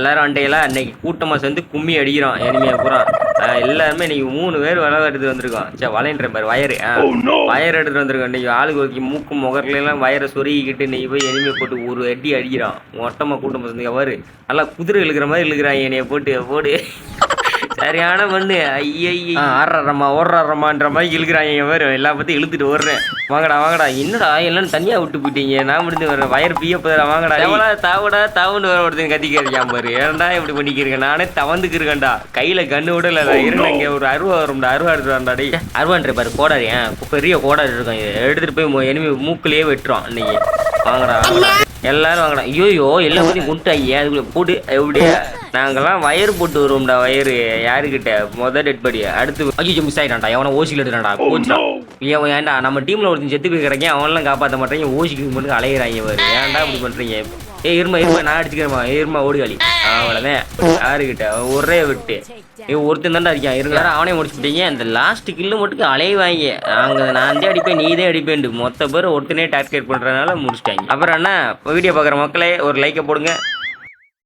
எல்லாரும் அண்டையெல்லாம் அன்னைக்கு கூட்டமாக சேர்ந்து கும்மி அடிக்கிறோம் எனிமையை பூரா. எல்லாருமே இன்னைக்கு மூணு பேர் வளர எடுத்து வந்திருக்கோம் சே வளையன்ற பாரு வயரு ஆ, வயர் எடுத்துட்டு வந்திருக்கோம் இன்னைக்கு. ஆளுக்கு ஒருக்கி மூக்கு எல்லாம் வயரை சொருகிக்கிட்டு இன்னைக்கு போய் எனிமையை போட்டு ஒரு அடி அடிக்கிறான். மொட்டமாக கூட்டம் சேர்ந்து பாரு. நல்லா குதிரை இழுக்கிற மாதிரி இழுக்கிறான் என்னைய போட்டு போடு. சரியான பண்ணு. ஐயய்ய. ஆடுறாரம்மா ஓடுறாரம்மான்ற மாதிரி இழுக்கிறாங்க என் பேர் எல்லா பத்தி இழுத்துட்டு ஓடுறேன். வாங்கடா வாங்கடா. என்னடா எல்லாம் தனியா விட்டு போயிட்டீங்க. நான் முடிஞ்சு வரேன் வயர் பிய போதா வாங்கடா. எவ்வளோ தாவடா தாவுன்னு வர ஒருத்தன் கத்திக்கிறேன் பாரு. ஏன்டா இப்படி பண்ணிக்கிறேன் நானே தவந்துக்கு இருக்கேன்டா கையில கண்ணு விடல இருங்க இங்க ஒரு அருவா வரும்டா. அருவா எடுத்து வரண்டா டேய். அருவான்ற பாரு கோடாரி. பெரிய கோடாரி இருக்கும். இதை எடுத்துட்டு போய் எனிமி மூக்குலயே வெட்டுறோம் இன்னைக்கு வாங்கடா வாங்கடா. எல்லாரும் வாங்கடா. ஐயோயோ எல்லாம் பத்தி குண்டாயி அதுக்குள்ள போடு எப்படி நாங்கெல்லாம் வயர் போட்டு வருவோம்டா வயரு யாருக்கிட்ட? மொதல் டெட் படி அடுத்து ஐயோ மிஸ் ஆயிட்டான்டா. எவனை ஓசியில் எடுத்துட்டான்டா. கோச்சுடா ஏன் ஏன்டா? நம்ம டீம்ல ஒருத்தன் செத்து போய் கிடக்கேன் அவனெல்லாம் காப்பாற்ற மாட்டேங்க ஓசிக்கு மட்டும் அலையிறாங்க பாரு. ஏன்டா இப்படி பண்றீங்க? ஏய் இருமா இருமா நான் அடிச்சுக்கிறேமா இருமா ஓடுகாளி அவ்வளோதான் யாருக்கிட்ட? ஒரே விட்டு. ஏ ஒருத்தன் தான்டா இருக்கான் இருங்க. அவனே முடிச்சுட்டீங்க அந்த லாஸ்ட் கில்லு மட்டும் அலைவாங்க அங்க நான் தான் அடிப்பேன் நீ தான் அடிப்பேன் மொத்த பேர் ஒருத்தனே டார்கெட் பண்றதுனால முடிச்சிட்டாங்க. அப்புறம் என்ன? வீடியோ பார்க்குற மக்களே ஒரு லைக்கை போடுங்க.